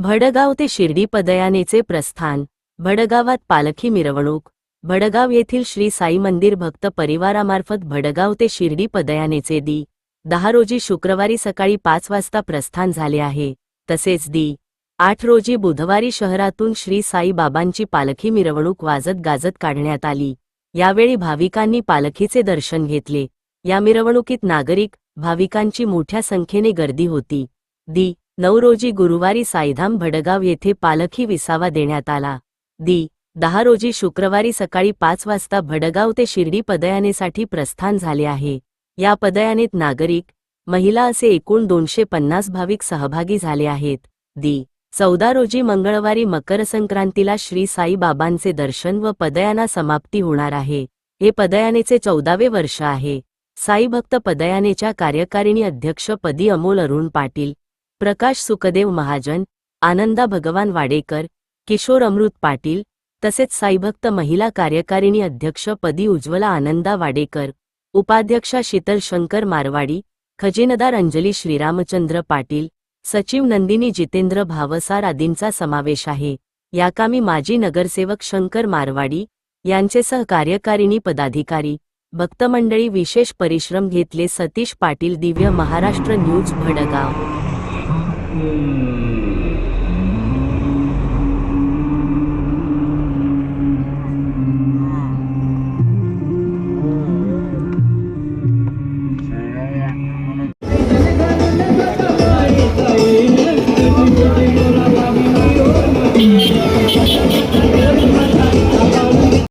भडगाव ते शिर्डी पदयानेचे प्रस्थान. भडगावात पालखी मिरवणूक. भडगाव येथील श्री साई मंदिर भक्त परिवारामार्फत भडगाव ते शिर्डी पदयानेचे दी. दहा रोजी शुक्रवारी सकाळी पाच वाजता प्रस्थान झाले आहे. तसेच दी. आठ रोजी बुधवारी शहरातून श्री साई बाबांची पालखी मिरवणूक वाजत गाजत काढण्यात आली. यावेळी भाविकांनी पालखीचे दर्शन घेतले. या मिरवणुकीत नागरिक भाविकांची मोठ्या संख्येने गर्दी होती. दी. नऊ रोजी गुरुवारी साईधाम भडगाव येथे पालखी विसावा देण्यात आला. दी. दहा रोजी शुक्रवारी सकाळी पाच वाजता भडगाव ते शिर्डी पदयानेसाठी प्रस्थान झाले आहे. या पदयानेत नागरिक महिला असे एकूण दोनशे पन्नास भाविक सहभागी झाले आहेत. दी. चौदा रोजी मंगळवारी मकर संक्रांतीला श्री साई बाबांचे दर्शन व पदयाना समाप्ती होणार आहे. हे पदयानेचे चौदावे वर्ष आहे. साई भक्त पदयानेच्या कार्यकारिणी अध्यक्षपदी अमोल अरुण पाटील प्रकाश सुखदेव महाजन आनंदा भगवान वाडेकर किशोर अमृत पाटील तसेच साईभक्त महिला कार्यकारिणी अध्यक्ष पदी उज्ज्वला आनंदा वाडेकर उपाध्यक्षा शीतल शंकर मारवाडी खजिनदार अंजली श्रीरामचंद्र पाटील सचिव नंदिनी जितेंद्र भावसार आदींचा समावेश आहे. याकामी माजी नगरसेवक शंकर मारवाडी यांचे सहकार्यकारिणी पदाधिकारी भक्तमंडळी विशेष परिश्रम घेतले सतीश पाटील दिव्य महाराष्ट्र न्यूज भडगाव. mm.